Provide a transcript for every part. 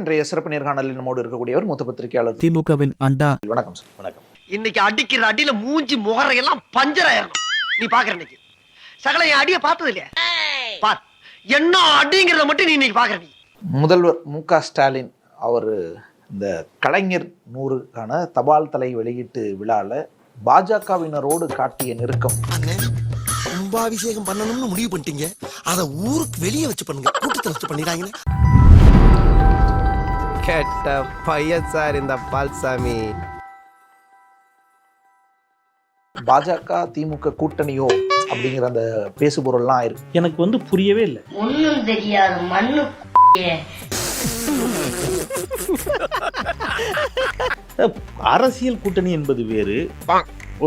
இன்றைய சிறப்பு நேர்காணலில் நம்மோடு இருக்கக்கூடியவர் மூத்த பத்திரிகையாளர் திமுகவின் அண்டா. வணக்கம் சார் வணக்கம். இன்னைக்கு அடிக்கிற அடியில மூஞ்சி முகரையெல்லாம் பஞ்சர் ஆயிரணும். நீ பாக்குற இன்னைக்கு. சகல என் அடிய பார்த்தது இல்லையா? பார் என்ன அடிங்கிறத மட்டும் நீ இன்னைக்கு பாக்குற நீ. முதல்வர் மு க ஸ்டாலின் அவர் இந்த கலைஞர் நூறுக்கான தபால் தலை வெளியீட்டு விழால பாஜகவினரோடு காட்டிய நெருக்கம். கும்பாபிஷேகம் பண்ணணும்னு முடிவு பண்ணிட்டீங்க. அத ஊருக்கு வெளியே வச்சு பண்ணுங்க. கூட்டத்தை வச்சு பண்ணிடாங்கன்னு கெட்ட பையன் சார் இந்த பால்சாமி. பாஜக திமுக கூட்டணியோ அப்படிங்கிற அந்த பேசுபொருள்லாம் ஆயிருக்கு எனக்கு வந்து புரியவே இல்லை. ஒண்ணும் தெரியாது மண்ணு அரசியல் கூட்டணி என்பது வேறு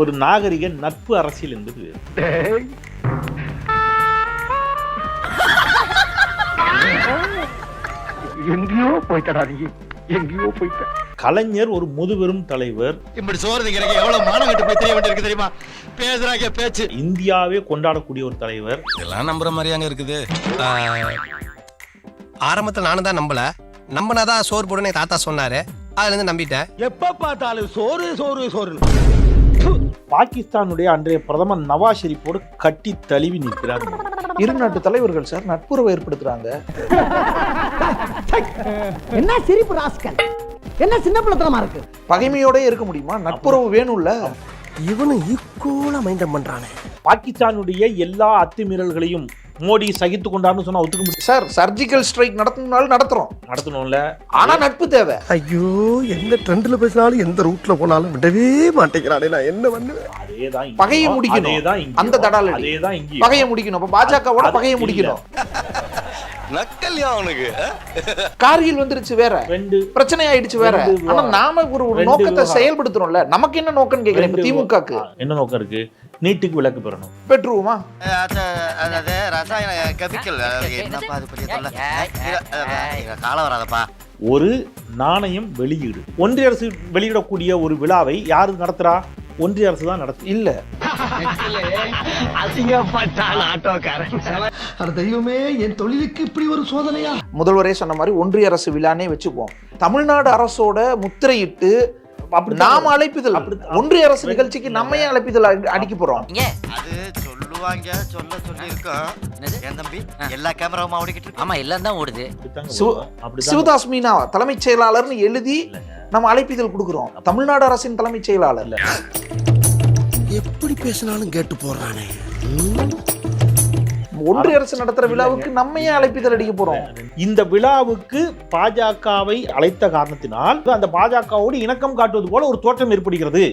ஒரு நாகரிக நட்பு அரசியல் என்பது வேறு. எங்கேயோ போயிட்டடா நீ. எங்கேயோ போயிட்ட. கலைஞர் ஒரு முதுபெரும் தலைவர். இப்படி சோறு திங்கிறக்கு எவ்வளவு மானம் கட்டு போய் தெரிய வேண்டியிருக்கு தெரியுமா? பேசுறாங்க பேச்சு. இந்தியாவே கொண்டாடக்கூடிய ஒரு தலைவர். இதெல்லாம் நம்புற மாதிரியாங்க இருக்குது. ஆரம்பத்துல நானும் தான் நம்பல. நம்பினாதான் சோறு போடுன்னு என் தாத்தா சொன்னாரு. அதுல இருந்து நம்பிட்டேன். எப்ப பார்த்தாலும் சோறு சோறு சோறு பாகிஸ்தானுடைய அன்றைய பிரதமர் நவாஸ் ஷெரீப்போடு கட்டி தழுவி நிற்கிறார். இரு நாட்டு தலைவர்கள் சார் நட்புறவை ஏற்படுத்துறாங்க. என்ன சிரிப்பு ராஸ்கல்? என்ன சின்ன பிள்ளைத்தனமா இருக்கு? பகைமையோடயே இருக்க முடியுமா? நட்புறவு வேணும்ல? இவனும் ஈக்குவலா மைண்டம் பண்றானே. பாகிஸ்தானுடைய எல்லா அத்துமீறல்களையும் மோடி சகித்து கொண்டார்னு சொன்னா ஒத்துக்க முடியும் சார் சர்ஜிக்கல் ஸ்ட்ரைக் நடத்தணும்னாலும் நடத்துறோம் நடத்தணும்ல ஆனா நட்பு தேவை ஐயோ எந்த ட்ரெண்ட்ல பேசினாலும் எந்த ரூட்ல போனாலும் விடவே மாட்டேங்கிறானே நான் என்ன பண்ணுவேன் அதேதான். பகையை முடிக்கணும். அந்த தடாலடி. அதேதான். பகையை முடிக்கணும் அப்ப பாஜகவோட பகையை. முடிக்கணும் நக்கல்யா அவனுக்கு கார்கில் வந்துருச்சு வேற. ரெண்டு. பிரச்சனை ஆயிடுச்சு வேற ஆனா. நாம ஒரு நோக்கத்தை. செயல்படுத்துறோம்ல. நமக்கு என்ன நோக்கம்னு கேக்குறேன். திமுகக்கு. ஆ, என்ன நோக்கம் இருக்கு? நீட்டுக்கு விலக்கு பெறணும். பெற்றுருவோமா அதாவது ரசாயன கெமிக்கல் என்னப்பா அது பெரிய காலம் வராதப்பா. ஒரு நாணயம் வெளியீடு. ஒன்றிய அரசு வெளியிடக்கூடிய ஒரு விழாவை யாரு நடத்துறா? ஒன்றிய அரசு தான் நடத்து இல்ல. அசிங்கப்பட்டான் ஆட்டோக்காரன். அட தெய்வமே என் தொழிலுக்கு இப்படி ஒரு சோதனையா? முதல்வரே சொன்ன மாதிரி ஒன்றிய அரசு விழானே வச்சுப்போம் தமிழ்நாடு அரசோட முத்திரையிட்டு அப்படித்தான் நாம அழைப்பிதழ். அப்படி- ஒன்றிய அரசு நிகழ்ச்சிக்கு நம்ம ஏன் அழைப்பிதழ் அடி- அடிக்க போறோம்? அது சொல்லுவாங்க சொல்ல சொல்லி இருக்கோம் என் தம்பி? எல்லா கேமராவும் ஓடிக்கிட்டு ஆமா எல்லாம் தான் ஓடுது. சிவதாஸ் மீனா தலைமைச் செயலாளர்னு எழுதி நம்ம அழைப்பிதழ் கொடுக்குறோம். தமிழ்நாடு அரசின் தலைமைச் செயலாளர். எப்படி பேசினாலும் கேட்டு போடுறானே. ஒன்றிய அரசு நடத்துற விழாவுக்கு நம்ம ஏன் அழைப்பிதழ் அடிக்க போறோம்? இந்த விழாவுக்கு பாஜகவை அழைத்த காரணத்தினால் அந்த பாஜகவோடு இணக்கம் காட்டுவது போல ஒரு தோற்றம் ஏற்படுகிறது.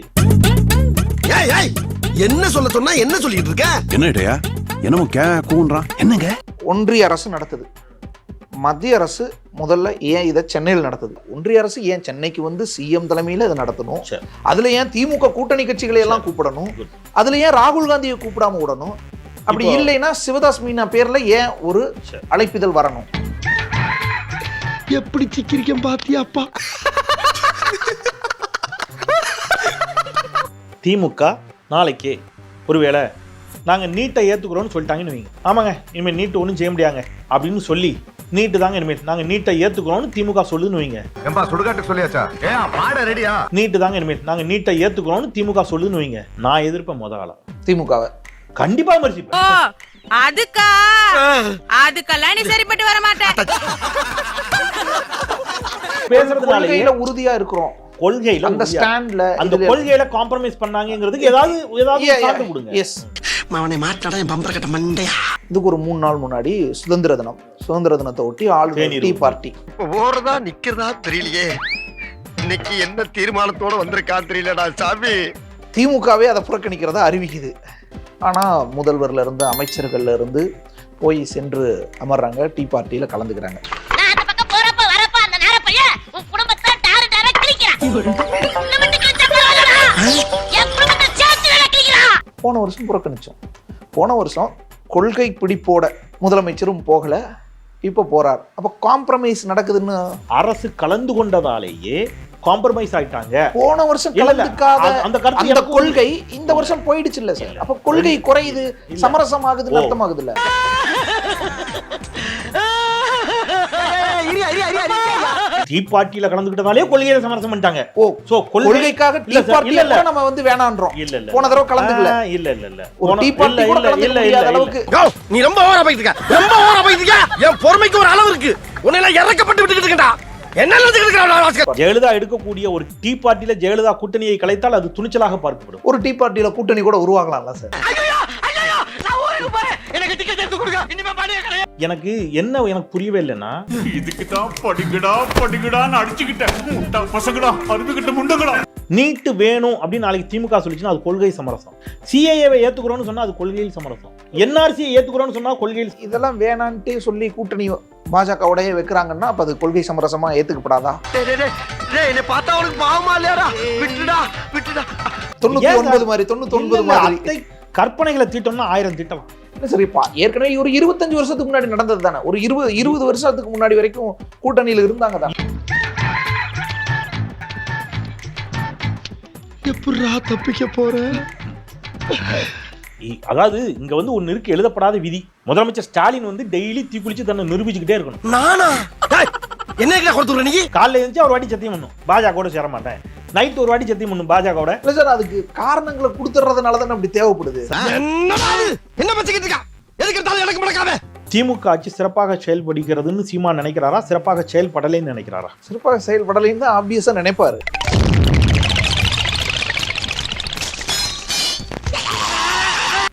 ஏய் ஏய் என்ன சொல்ல சொன்னா என்ன சொல்லிட்டு இருக்க? என்ன இடையா? என்னமோ கே கூன்றான் என்னங்க? ஒன்றிய அரசு நடத்துது. மத்திய அரசு முதல்ல ஏன் இதை சென்னையில் நடத்துது? ஒன்றிய அரசு ஏன் சென்னைக்கு வந்து சிஎம் தலைமையில இதை நடத்தணும். அதுல ஏன் திமுக கூட்டணி கட்சிகளை எல்லாம் கூப்பிடணும். அதுல ஏன் ராகுல் காந்தியை கூப்பிடாம விடணும்? அப்படி இல்லைன்னா சிவதாஸ் மீனா பேர்ல ஏன் ஒரு. அழைப்பிதழ் வரணும்? எப்படி சிக்கிரிக்கம் பாத்தியாப்பா திமுக நாளைக்கே ஒருவேளை நாங்க நீட்டை ஏத்துக்கிறோம்னு சொல்லிட்டாங்கன்னு வைங்க. ஆமாங்க இனிமேல் நீட்டு ஒன்றும் செய்ய முடியாங்க அப்படின்னு சொல்லி நீட்டு தாங்க இனிமேல் நாங்க நீட்டை ஏத்துக்கிறோம்னு திமுக சொல்லுதுன்னு வைங்க. ஏம்பா சுடுகாட்டு சொல்லியாச்சா? ஏன் பாட ரெடியா? நீட்டு தாங்க இனிமேல் நாங்க நீட்டை ஏத்துக்கிறோம்னு திமுக சொல்லுதுன்னு வைங்க. நான் எதிர்ப்பேன் முத ஆளா. திமுகவை. கண்டிப்பா விமர்சிப்பேன். அதுக்கா? அதுக்கெல்லாம் நீ சரிப்பட்டு வர மாட்டேன் பேசுறதுனாலேயே கொள்கையில உறுதியா இருக்கிறோம். கொள்கையில அந்த ஸ்டாண்ட்ல அந்த கொள்கையில காம்ப்ரமைஸ் பண்ணாங்கிறதுக்கு ஏதாவது ஏதாவது சான்று கொடுங்க. எஸ் அவனை மாட்டாடா என் பம்பர கட்ட மண்டையா? இதுக்கு ஒரு மூணு நாள் முன்னாடி சுதந்திர தினம். சுதந்திர தினத்தை ஒட்டி தேநீர் டீ. பார்ட்டி. ஓடுறதா நிக்கிறதா தெரியலையே. இன்னைக்கு என்ன தீர்மானத்தோட வந்திருக்கான்னு தெரியலடா சாமி. திமுகவே அதை புறக்கணிக்கிறதா அறிவிக்குது. ஆனா முதல்வர்ல இருந்து அமைச்சர்கள்ல இருந்து போய் சென்று அமர்றாங்க டீ பார்ட்டியில கலந்துக்கிறாங்க. போன வருஷம் புறக்கணிச்சோம் போன வருஷம் கொள்கை பிடிப்போட முதலமைச்சரும் போகல இப்போ போறார் அப்ப காம்ப்ரமைஸ் நடக்குதுன்னு அரசு கலந்து கொண்டதாலேயே காம்ப்ரமைஸ் ஆயிட்டாங்க போன வருஷம். கலந்துக்காத அந்த- அந்த கருத்து அந்த கொள்கை இந்த வருஷம் போயிடுச்சு இல்ல சார் அப்ப கொள்கை குறையுது இல்ல. சமரசமாகுதுன்னு ஓ. அர்த்தமாகுது இல்ல டீ பார்ட்டியில கலந்துக்கிட்டதாலே கொள்கையை சமரசம் பண்ணிட்டாங்க. ஓ சோ கொள்கைக்காக டீ இல்ல சார், பார்ட்டி இல்ல இல்ல. நம்ம வந்து வேணான்றோம். இல்ல இல்ல. போன தடவை கலந்துக்கல. இல்ல இல்ல இல்ல. ஒரு டீ பார்ட்டி இல்ல, கூட இல்ல, கலந்துக்க இல்ல, முடியாத இல்ல, அளவுக்கு. நீ ரொம்ப ஓவரா இருக்க ரொம்ப ஓவரா இருக்க என் பொறுமைக்கு ஒரு அளவு இருக்கு. உன்னை எல்லாம் இறக்கப்பட்டு விட்டுக்கிட்டு இருக்கா என்ன நினைச்சுக்கிட்டு ஜெயலலிதா எடுக்கக்கூடிய ஒரு டீ பார்ட்டியில ஜெயலலிதா கூட்டணியை கலைத்தால் அது துணிச்சலாக பார்க்கப்படும். ஒரு டீ பார்ட்டியில கூட்டணி கூட உருவாகலாம்ல சார் நான் ஊருக்கு போறேன் எனக்கு டிக்கெட் எடுத்து கொடுங்க இனிமே பாடிய கிடையாது எனக்கு என்ன எனக்கு புரியவே இல்லைன்னா இதுக்கு தான் படிக்கடா படிக்கடான்னு அடிச்சுக்கிட்டேன். பசங்கடா அருந்துகிட்ட முண்டங்கடா. நீட்டு வேணும் அப்படின்னு நாளைக்கு திமுக சொல்லிச்சுன்னா அது கொள்கை சமரசம். சிஏஏவை ஏத்துக்கிறோம்னு சொன்னா அது கொள்கையில் சமரசம். என்ஆர்சியை ஏத்துக்கிறோம்னு சொன்னா கொள்கையில் இதெல்லாம் வேணான்ட்டே சொல்லி கூட்டணி பாஜகவுடைய வைக்கிறாங்கன்னா அப்ப அது கொள்கை சமரசமா ஏத்துக்கப்படாதா? டேய், டேய், டேய், டேய், என்னை பார்த்தா அவனுக்கு பாவமா இல்லையாடா? விட்டுடா விட்டுடா. தொண்ணூத்தி ஒன்பது? மாதிரி தொண்ணூத்தி ஒன்பது மாதிரி. அத்தை கற்பனைகளை தீட்டோம்னா ஆயிரம் திட்டலாம். இல்ல சரி பா ஏற்கனவே ஒரு இருபத்தஞ்சு வருஷத்துக்கு முன்னாடி நடந்தது தானே? ஒரு இருபது இருபது வருஷத்துக்கு முன்னாடி வரைக்கும் கூட்டணியில இருந்தாங்க தான்? எப்படிரா தப்பிக்க போற? இ- அதாவது இங்க வந்து ஒன்னு இருக்கு எழுதப்படாத விதி. முதலமைச்சர் ஸ்டாலின் வந்து டெய்லி தீக்குளிச்சு தன்னை நிரூபிச்சுக்கிட்டே இருக்கணும். நானா? என்ன கொடுத்துருக்க நீ? காலைல எழுந்துச்சு ஒரு வாட்டி சத்தியம் பண்ணும். பாஜக கூட சேர மாட்டேன் நைட் ஒரு வாட்டி சத்தியம் பண்ணும் பாஜகவோட. இல்ல சார் அதுக்கு காரணங்களை கொடுத்துறதுனால தானே அப்படி தேவைப்படுது. என்னடா இது? என்ன பச்சிக்கிட்டு இருக்கா? எதுக்கு எடுத்தாலும் எனக்கு முடக்காம திமுக ஆட்சி சிறப்பாக செயல்படுகிறதுன்னு சீமா நினைக்கிறாரா? சிறப்பாக செயல்படலைன்னு நினைக்கிறாரா? சிறப்பாக செயல்படலைன்னு தான் ஆப்வியஸா நினைப்பாரு.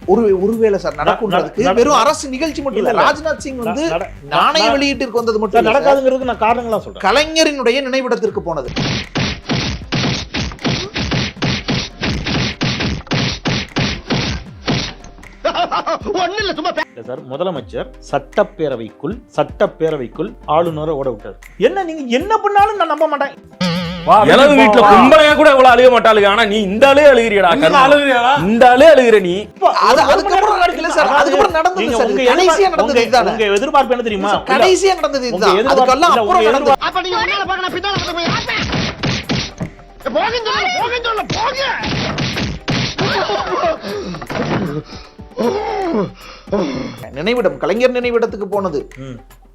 ஒரு ஒருவேளை சார் நடக்கும்ன்றதுக்கு நட- வெறும் அரசு நிகழ்ச்சி மட்டும் இல்ல. ராஜ்நாத் சிங் வந்து நட- நாணய நட- வெளியீட்டிற்கு வந்தது மட்டும். நடக்காதுங்கிறதுக்கு நான் காரணங்களா சொல்றேன். கலைஞரினுடைய நினைவிடத்திற்கு போனது ஒண்ணு இல்ல சும்மா இல்ல சார் முதலமைச்சர் சட்டப்பேரவைக்குள் சட்டப்பேரவைக்குள் ஆளுநரை ஓட விட்டார். என்ன நீங்க என்ன பண்ணாலும் நான் நம்ப மாட்டேன். இளவு வீட்டுல கும்பலையா கூட இவ்வளவு அழுக மாட்டாளுங்க. ஆனா நீ இந்த ஆளே அழுகிறியடா இந்த ஆளே அழுகிற நீ. உங்க எதிர்பார்ப்பு- என்ன தெரியுமா? கடைசியா நடந்தது இதுதான். நினைவிடம் கலைஞர் நினைவிடத்துக்கு போனது.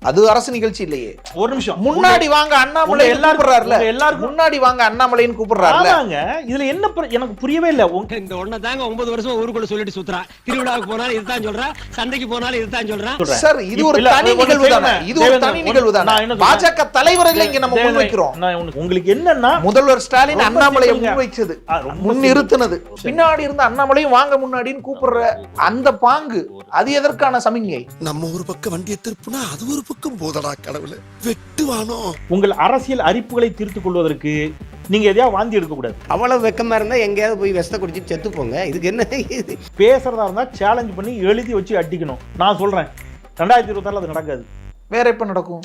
அது அரசு நிகழ்ச்சி இல்லையே. ஒரு நிமிஷம். முன்னாடி வாங்க அண்ணாமலை உங்க எல்லாருக்கும் முன்னாடி வாங்க அண்ணாமலைன்னு கூப்பிடுறாருல. ஆமாங்க. இதுல என்ன எனக்கு புரியவே இல்ல. உங்க இந்த ஒன்ன தாங்க ஒன்பது வருஷம் ஊருக்குள்ள சொல்லிட்டு சுத்துறான் திருவிழாவுக்கு போனாலும் இதுதான் சொல்றான் சந்தைக்கு போனாலும் இதுதான் சொல்றான் சொல்றேன். சார் இது ஒரு தனி ஒண்ணு நிகழ்வு தானே. இது ஒரு தனி ஒண்ணு- நிகழ்வு தானே? பாஜக தலைவர்களை இங்க நம்ம முன்வைக்கிறோம். உங்களுக்கு என்னன்னா முதல்வர் ஸ்டாலின் அண்ணாமலையை. முன்வைச்சது. ஆ, ரொம்ப முன் simple. நிறுத்தினது சரி. பின்னாடி இருந்த அண்ணாமலையும் வாங்க முன்னாடின்னு கூப்பிடுற அந்த பாங்கு அது எதற்கான சமிங்கை நம்ம ஒரு பக்கம் வண்டியை திருப்புனா அது ஒரு பக்கம் போதடா கடவுளே. வெட்டுவானோ உங்கள் அரசியல் அரிப்புகளை தீர்த்துக் கொள்வதற்கு நீங்க எதையாவது வாந்தி எடுக்க கூடாது. அவ்வளவு வெக்கமா இருந்தா எங்கேயாவது போய் விஷத்தை குடிச்சிட்டு செத்து போங்க. இதுக்கு என்ன இது? பேசுறதா இருந்தா சேலஞ்ச் பண்ணி எழுதி வச்சு அடிக்கணும். நான் சொல்றேன். ரெண்டாயிரத்தி இருபத்தாறுல அது நடக்காது. வேற எப்ப நடக்கும்?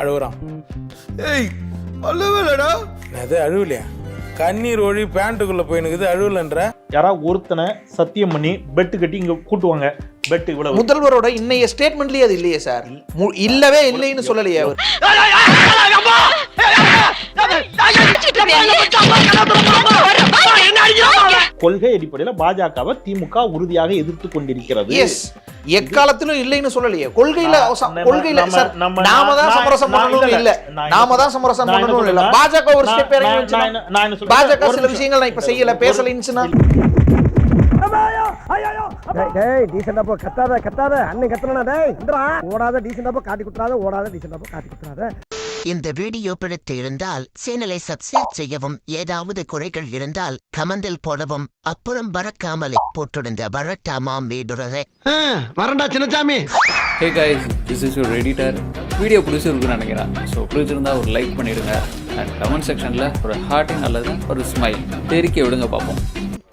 அழுகுறான் ஏய் அல்லவேலடா அது அழுவலையா? கண்ணீர் ஒழி பேண்ட்டுக்குள்ள போயினுக்குது அழுவலன்ற. யாராவது ஒருத்தனை சத்தியம் பண்ணி பெட்டு கட்டி இங்க கூட்டுவாங்க. பெட்டு இவ்வளவு முதல்வரோட இன்னைய ஸ்டேட்மெண்ட்லயே அது இல்லையே சார் இல்லவே இல்லைன்னு சொல்லலையே அவர். கொள்கை அடிப்படையில பாஜகவை திமுக உறுதியாக எதிர்த்து கொண்டிருக்கிறது. எக்காலத்திலும் இல்லைன்னு சொல்லலையே. கொள்கையில கொள்கையில நாம தான் சமரசம் பண்ணணும் இல்ல, நாம தான் சமரசம் பண்ணணும் இல்ல. பாஜக ஒரு ஸ்டெப்? பாஜக சில. விஷயங்கள் நான் இப்ப செய்யல பேசலைன்னுச்சுன்னா டேய் டீசெண்டா போ கத்தாத கத்தாத. அண்ணன் கத்தனா டேய் இந்தரா ஓடாத டீசெண்டா போ காட்டி குத்துறாத ஓடாத டீசெண்டா போ காட்டி குத்துறாத. இந்த வீடியோ பிடித்து இருந்தால் சேனலை சப்ஸ்கிரைப் செய்யவும் ஏதாவது குறைகள் இருந்தால் கமெண்டில் போடவும் அப்புறம் பறக்காமலே போட்டிருந்த வரட்டாமாம் வீடுறதை வரண்டா Chinnasamy hey guys this is your editor video பிடிச்சிருக்குன்னு நினைக்கிறேன். ஸோ பிடிச்சிருந்தா ஒரு லைக் பண்ணிடுங்க. அண்ட் கமெண்ட் செக்ஷனில் ஒரு ஹார்ட்டிங் அல்லது ஒரு ஸ்மைல் தெரிக்க விடுங்க பார்ப்போம்.